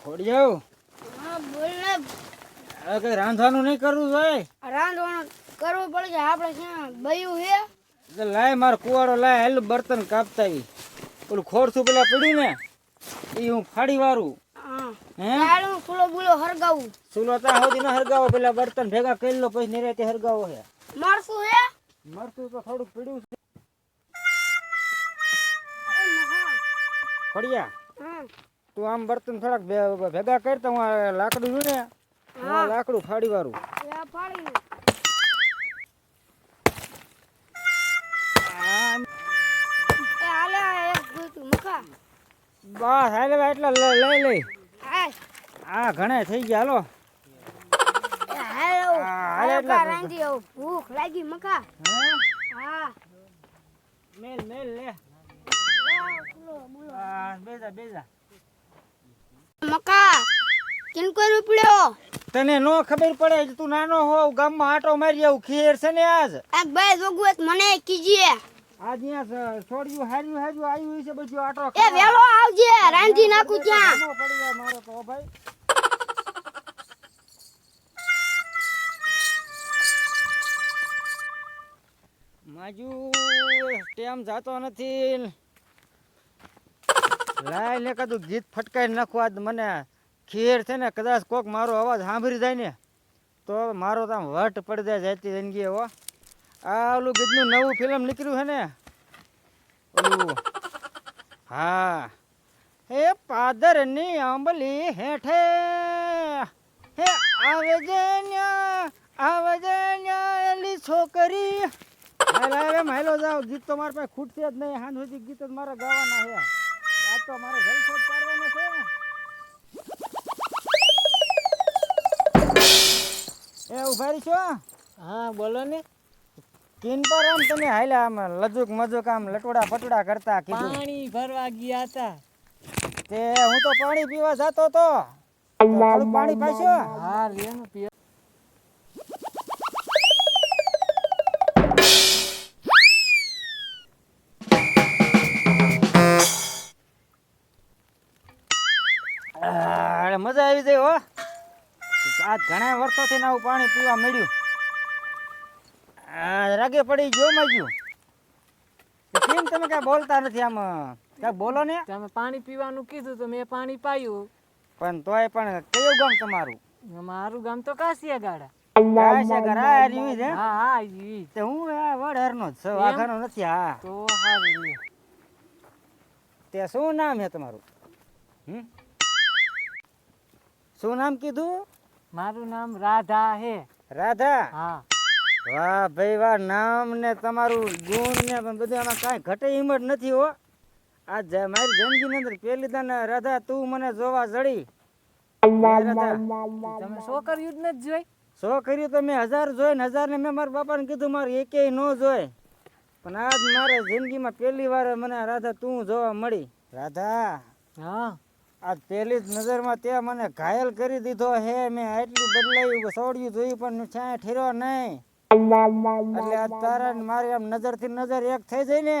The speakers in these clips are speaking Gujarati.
ખોડી જાવ હા બોલ ને. હવે કઈ રાંધવાનું નહીં કરવું જોઈએ રાંધવાનું કરવું પડે છે. આપણે ક્યાં બયું હે એટલે લાય મારો કુવાડો લાય હેલું બર્તન કાપતા આવી પેલું ખોરસું પેલા પડ્યું ને એ હું ફાડી વારું. હા. હે? ફૂલો ફૂલો હરગાવું. સુલો ન હરગાવો પેલા બર્તન ભેગા કરી લો પછી નિરાતે હરગાવો હે. મારશું હે? મરતું તો થોડુંક પીડ્યું છે. ખોડિયા. તું આમ બર્તન થોડાક ભેગા કર તો હું લાકડું છું ને હું. લાકડું ફાડી મખા. બસ હાલે એટલે લઈ લઈ. આ ઘણા થઈ ગયા હાલો. હા. ભૂખ લાગી હા? મેલ મેલ લે. બેજા બેજા મકા. કિનકો રૂપડ્યો? તને નો ખબર પડે કે તું નાનો હોવ ગામમાં આટો મારી આવું ખીર છે ને આજ? આ ભાઈ જોગુત મને કીજીએ. આજ અહીંયા છોડ્યું હાર્યું હાર્યું આવ્યું છે બધું આટો એ વેલો આવજે રાંધી નાખું ત્યાં. મારો તો ભાઈ. માજુ ટેમ જાતો નથી. લાય ને કદું ગીત ફટકાઈ નાખવા મને. ખીર છે ને, કદાચ કોક મારો અવાજ સાંભળી જાય ને, તો મારો તો આમ વટ પડી જાય જાતી જિંદગી એવો. આ ઓલું ગીતનું નવું ફિલ્મ નીકળ્યું છે ને, ઓલું, હા. હે પાદરની આંબલી હેઠે, હે આવે ન્યા, આવે છે ન્યા એલી છોકરી. હાલ હવે માયલો જાવ ગીત તો મારા પાસે ખૂટશે જ નહીં હાન સુધી ગીત જ મારા ગાવાના આજ તો મારે જલસો જ પાડવાનો છે. એ ઊભા રહી છો? હા બોલો ને. કિન પર આમ તમે હાલ્યા આમ લજુક મજુક આમ લટોડા પટોડા કરતા કીધું. પાણી ભરવા ગયા હતા. તે હું તો પાણી પીવા જતો તો. પાણી પાછો હા લેનું પીએ આજ ઘણા વર્ષોથી આવું પાણી પીવા મળ્યું. રાગે પડી ગયો માગ્યું કેમ તમે કાંઈ બોલતા નથી આમ? કાંઈક બોલો ને? તમે પાણી પીવાનું કીધું તો મેં પાણી પાયું. પણ તોય પણ કયું ગામ તમારું? મારું ગામ તો કાશિયા ગાડા કાશા ઘર આ રહ્યું છે? હા હા ઈ તે હું આ વડહરનો જ છું વાઘાનો નથી હા. તો હારું તે શું નામ છે તમારું? હમ? શું નામ કીધું? મારું નામ રાધા હે. રાધા? હા. વાહ ભાઈ વાહ નામ ને તમારું ગુણ ને બધું આમાં કાંઈ ઘટે હિંમત નથી હો. આ મારી જિંદગીની અંદર પેલી તને રાધા તું મને જોવા જડી. તમે શો કર્યું જ નથી જોઈ? શો કર્યું તો મેં હજાર જોઈ ને હજાર ને મેં મારા બાપાને કીધું મારે એકેય ન જોઈ. પણ આજ મારે જિંદગીમાં પહેલી વાર મને રાધા તું જોવા મળી. રાધા? હા. આજ પહેલી જ નજરમાં તે મને ઘાયલ કરી દીધો હે મેં આટલું બદલાયું સોડ્યું જોયું પણ છાંય ઠેર્યો નહીં. એટલે આજ તારા મારી આમ નજરથી નજર એક થઈ જાય ને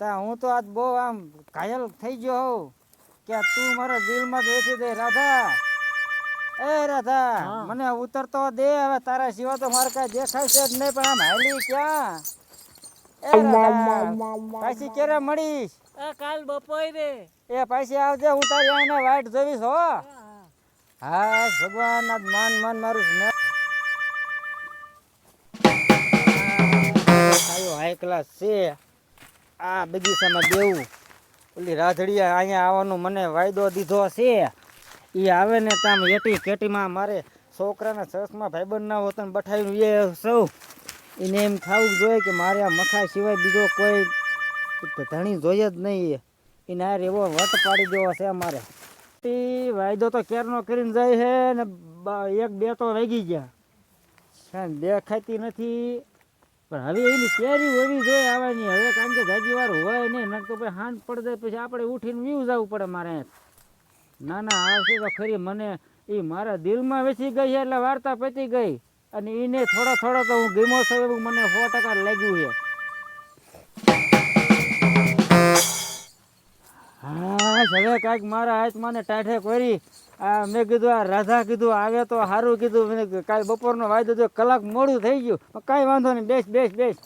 તા હું તો આજ બહુ આમ ઘાયલ થઈ ગયો હોઉં. કે તું મારા દિલમાં જ વેચી દે રાધા. એ રાધા મને ઉતરતો દે હવે તારા સિવાય તો મારે કાંઈ દેખાય છે જ નહીં પણ આમ હાલી ક્યાં? પાછી કેરે મળીશ? આ કાલ બપોરે. એ પાછી આવજે હું તારી આને વાટ જોઈશ હો. હા ભગવાન માન માન મારું સ્નેહ. હાઈ ક્લાસ છે. આ બગીચામાં દેવું ઓલી રાધડીયા અહીંયા આવવાનો મને વાયદો દીધો છે. એ આવે ને તામ એટી કેટીમાં મારે છોકરાના ચશ્મા ભાઈબંધના હોતન બઠાવ્યું એ સૌ. એને એમ થવું જોઈએ કે મારે આ મખા સિવાય બીજો કોઈ ધણી જોઈએ જ નહીં એને આ એવો વટ પાડી દેવો છે અમારે. વાયદો તો ક્યારનો કરીને જાય છે ને એક બે તો વાગી ગયા. બે દેખાતી નથી. પણ હવે એની કેરી હોવી જોઈએ આવવાની. હવે કારણ કે જાજી વાર હોય નહીં તો પછી હાંજ પડી જાય, પછી આપણે ઉઠીને વ્યૂ જવું પડે મારે ના ના, આવશે તો ખરી. મને એ મારા દિલમાં વેચી ગઈ છે એટલે વાર્તા પતી ગઈ. અને એને થોડા થોડો તો હું ગીમો છું એવું મને સો ટકા લાગ્યું છે. હા હવે કાંઈક મારા હાથમાં ને ટાઢે કરી. આ મેં કીધું આ રાધા કીધું આવે તો સારું કીધું. મેં કાલ બપોરનો વાયદો થયો કલાક મોડું થઈ ગયું. કાંઈ વાંધો નહીં બેસ બેસ બેસ.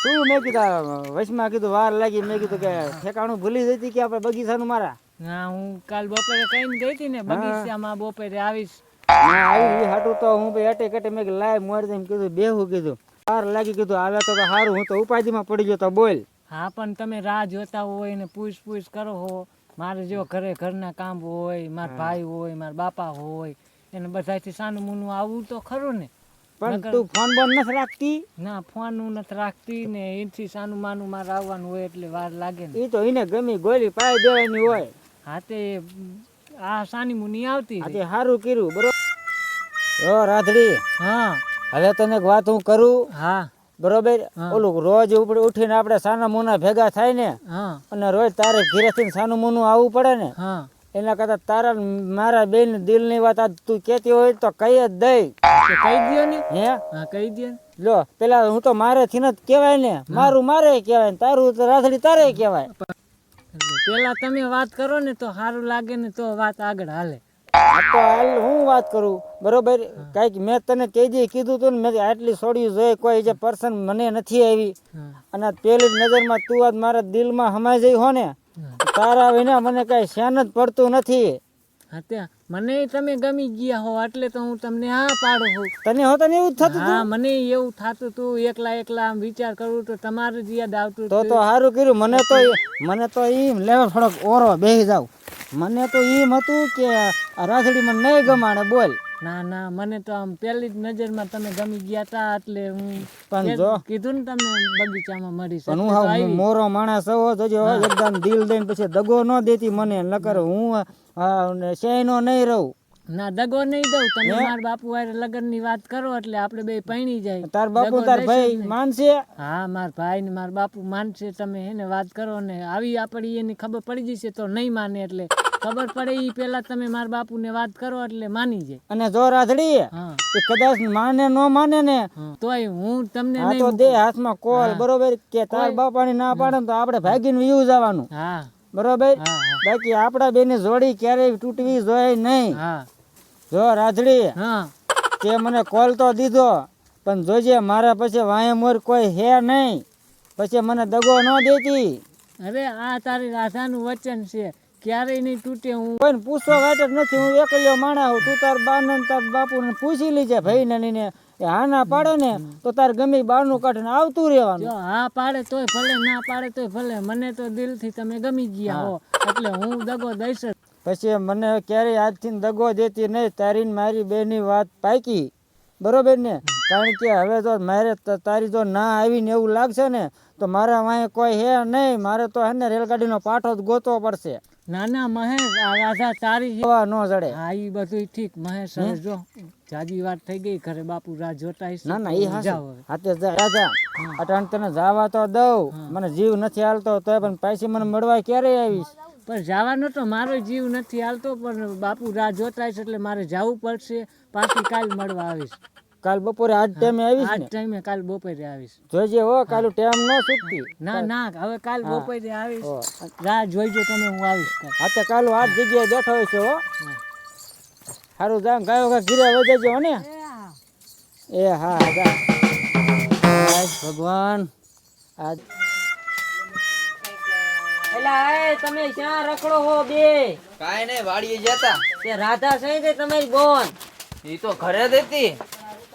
શું મેં કીધું વચમાં કીધું વાર લાગી. મેં કીધું કે ઠેકાણું ભૂલી જતી કે આપણે બગીચાનું મારા? ના હું કાલ બપોરે કઈ ગઈ હતી ને બગીચામાં બપોરે આવીશ. આવી હાટું તો હું ભાઈ અટે કટે મેં લાય મોડી એમ કીધું બેહું કીધું. વાર લાગી કીધું આવે તો સારું હું તો ઉપાધિમાં પડી ગયો તો બોલ. હા પણ તમે રાહ જોતા હોય ને પૂછ પૂછ કરો હો. મારે જો ઘરે ઘરના કામ હોય મારા ભાઈ હોય મારા બાપા હોય એને બધાથી સાનું મૂનું આવવું તો ખરું ને. પણ તું ફોન બોન નથી રાખતી? ના ફોન હું નથી રાખતી ને એથી સાનું માનું મારે આવવાનું હોય એટલે વાર લાગે ને. એ તો એને ગમી ગોલી પાય દેવાની હોય. હા તે આ સાની મુની આવતી આજે. સારું કર્યું બરોબર ઓ રાધડી. હા. હવે તને એક વાત હું કરું? હા. બરોબર? ઓલું રોજ ઉપડે ઉઠીને આપણે સાના મુના ભેગા થાય ને અને રોજ તારે ઘીરેથી સાનું મુનું આવવું પડે ને એના કરતા તારા મારા બેન દિલની વાત આજ તું કહેતી હોય તો કહી જ દઈ કહી દ્યો ને. હે? હા કહી દે લો પેલા હું તો મારે થી જ કહેવાય ને મારું મારે કહેવાય તારું રાધડી તારે કહેવાય. એટલે પેલા તમે વાત કરો ને તો સારું લાગે ને તો વાત આગળ હાલે. આ તો હાલ હું વાત કરું? બરોબર? કાંઈક મેં તને તે દી કીધું તું ને મેં આટલી છોડ્યું જોઈએ કોઈ જે પર્સન મને નથી આવી. અને પેલી નજરમાં તું આજ મારા દિલમાં હમાઈ જઈ હો ને તારા વિના મને કઈ શેન જ પડતું નથી. હા ત્યાં. મને તમે ગમી ગયા હો એટલે તો હું તમને હા પાડું છું. તને હો ને એવું થતું હા મને એવું થતું તું એકલા એકલા આમ વિચાર કરું તો તમારું જ યાદ આવતું તો તો સારું કર્યું. મને તો મને તો એમ લેવા થોડોક ઓરો બેસી જાવ મને તો એમ હતું કે આ મને નહીં ગમાણે બોલ. ના ના મને તો આમ પહેલી જ નજરમાં તમે ગમી ગયા તા એટલે હું પણ જો. કીધું ને તમે બગીચામાં મળી પણ હું હાવ મોરો માણસ હો. જોજો એકદમ દિલ દઈને પછી દગો ન દેતી મને નકર હું શેનો નહીં રહું. ના દગો નહીં દઉં. તમે માર બાપુ વારે લગનની વાત કરો એટલે આપણે બે પૈણી જાય. તાર બાપુ તાર ભાઈ માનશે? હા માર ભાઈ ને માર બાપુ માનશે. તમે એને વાત કરો ને આવી આપણી એની ખબર પડી જશે તો નહીં માને એટલે. ખબર પડે એ પેલા તમે માર બાપુ ને વાત કરો એટલે માની જાય. અને જો રાધડી એ કદાચ માને નો માને ને. તોય હું તમને નહીં તો દે હાથમાં કોલ બરોબર? કે તાર બાપાની ના પાડે તો આપણે ભાગીને વ્યુ જવાનું. હા. બરોબર? બાકી આપડા બાકી ને બેની જોડી ક્યારેય તૂટવી જોઈએ નહીં. હા. જો રાધડી હા. તે મને કોલ તો દીધો પણ જોજે મારા પછી વાંહે મોર કોઈ હે નહીં. પછી મને દગો ન દેતી. અરે આ તારી રાધાનું વચન છે. ક્યારેય નહીં તૂટે હું. કોઈને પૂછવા વાત જ નથી. હું એકલ્યો માણા હું તું તાર બા ને તાર બાપુ ને પૂછી લીજે ભાઈ ને ને એ હા ના પાડે ને તો તાર ગમે બારનું કાઢીને આવતું રહેવાનું. હા પાડે તોય ભલે ના પાડે તોય ભલે. મને તો દિલથી તમે ગમી ગયા હો. એટલે હું દગો દઈશ પછી મને ક્યારેય આજથી દગો દેતી નહીં તારી ને મારી બેની વાત પાકી. બરોબર ને? કારણ કે હવે જો મારે તારી જો ના આવીને એવું લાગશે ને તો મારા વાંહે કોઈ હે નહીં. મારે તો હે ને રેલગાડીનો પાઠો જ ગોતવો પડશે. ના ના મહેશ આ રાધા તારી જોવા હવા ન જડે. હા એ બધું ઠીક. મહેશ હવે જો જાજી વાત થઈ ગઈ ઘરે બાપુ રાહ જોતા ના ના એ. હાથે જા રાજા અટાણ તને જાવા તો દઉં. મને જીવ નથી હાલતો તોય પણ પાછી મને મળવા ક્યારે આવીશ? પણ જવાનો તો મારો જીવ નથી હાલતો પણ બાપુ રાહ જોતા છે એટલે મારે જવું પડશે. પાછી કાલ મળવા આવીશ. કાલ બપોરે આજ ટાઈમે આવીશ આજ ટાઈમે કાલ બપોરે આવીશ. જોજે હો કાલ ટાઈમ ન છૂટતી. ના ના હવે કાલ બપોરે આવીશ. રાહ જોઈજો તમે હું આવીશ હા તો કાલ આઠ જગ્યાએ બેઠો હોય છે હો. સારું જા ગાયો ગા ઘીરે વજેજો હો ને. એ હા. જા. ભગવાન. આજ એલા એ તમે ક્યાં રખડો હો બે? કાઈ નહીં વાડીએ જતા. તે રાધા છે કે તમારી બોન. તો ઘરે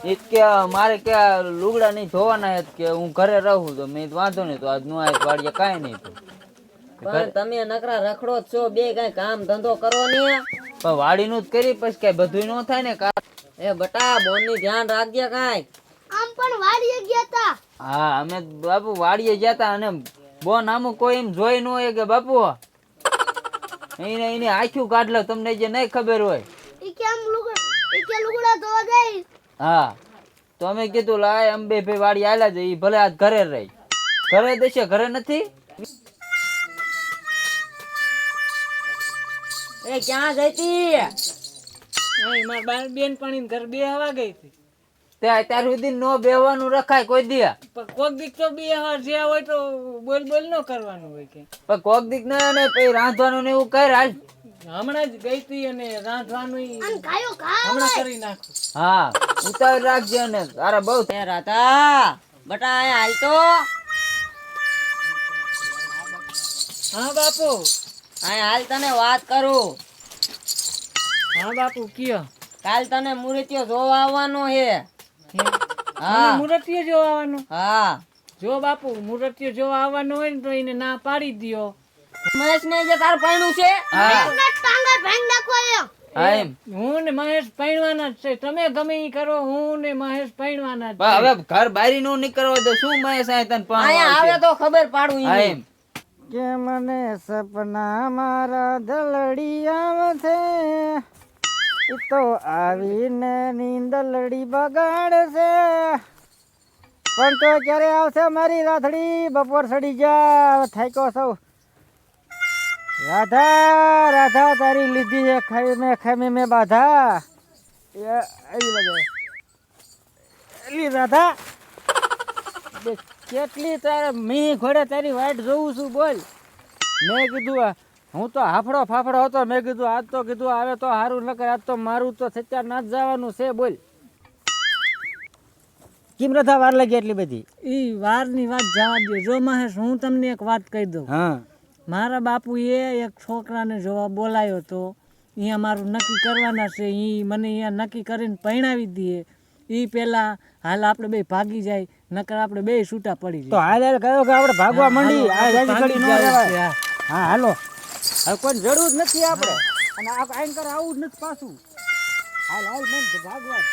ઈ કે મારે કે લુગડા નહીં ધોવાના હે કે હું ઘરે રહું તો મેં વાંધો નહીં તો આજનું આ વાડીએ કાંઈ નહીં તો પણ તમે નકરા રખડો જ છો બે કઈ કામ ધંધો કરો નહીં. પણ વાડીનું જ કરી પછી કઈ બધું ન થાય ને એ બટા બોનની ધ્યાન રાખજે કાઈ. આમ પણ વાડીએ ગયા તા. હા અમે બાપુ વાડીએ જતા અને બોન નામ કોઈ એમ જોઈ ન હોય કે બાપુ. એને એને આખું કાઢ લો તમને જે નહીં ખબર હોય. ઈ કેમ લુગડા ઈ કે લુગડા ધોવા જાય હા. તો અમે કીધું લાય અંબે ભાઈ વાડી આલા છે ઈ ભલે આજ ઘરે રહી. ઘરે દેશે ઘરે નથી? એ ક્યાં જઈતી એ મારા બાર બેન પણ ઘર બે હવા ગઈ હતી. તે અત્યાર સુધી નો બેવાનું રખાય કોઈ દી. પણ કોક દીક તો બે જે હોય તો બોલ બોલ નો કરવાનું હોય કે. પણ કોક દીક ના ને પછી રાંધવાનું ને એવું કર હાલ. હમણાં જ ગઈ હતી અને રાંધવાનું અને હમણાં કરી નાખું. હા ઉતાર રાખજે ને તારા બહુ એ રાધા બટા અહીંયા હાલ તો. હા બાપુ. અહીંયા હાલ તને વાત કરું. હા બાપુ કયો. કાલ તને મૂર્તિઓ જોવા આવવાનો હે હા. મુરતીયો જોવા આવવાનું. હા. જો બાપુ મુરતીયો જોવા આવવાનું હોય ને તો એને ના પાડી દ્યો. મહેશ ને જે તાર પાણું છે હા. ને મહેશ પૈણવાના જ છે. તમે ગમે ઈ કરો હું ને મહેશ પૈણવાના જ હવે ઘર બારી નું નીકળવા તો શું મહેશ આય તને પણ આવે તો ખબર પાડું ઈ એમ. કે મને સપના મારા દલડી આવશે. તો આવીને નીંદલડી બગાડશે. પણ તો ક્યારે આવશે મારી રાથડી? બપોર સડી જા થાક્યો સૌ. રાધા રાધા, તારી લીધી છે ખાઈ મેં ખાઈ મેં બાધા. એ, આવી લગે. એલી રાધા કેટલી તારે મી ઘોડે તારી વાઈટ જોઉં છું બોલ. મેં કીધું આ હું તો હાફડો ફાફડો હતો. મેં કીધું આજ તો કીધું આવે તો સારું નકર આજ તો મારું તો સત્યાર ના જવાનું છે બોલ. કેમ રથા વાર લાગી એટલી બધી? ઈ વારની વાત જવા દે જો મહેશ હું તમને એક વાત કહી દઉં. હા. મારા એ એક છોકરાને જોવા બોલાયો તો અહીંયા મારું નક્કી કરવાના છે. એ મને અહીંયા નક્કી કરીને પરણાવી દઈએ એ પહેલાં હાલ આપણે બે ભાગી જાય નકર આપણે બે છૂટા પડી તો હાલ હાલ કયો કે આપણે ભાગવા માંડી. હા હાલો. હવે કોઈ જરૂર નથી આપણે અને આ આઈન કરે આવું જ નથી પાછું હાલ હાલ, મન ભાગવા.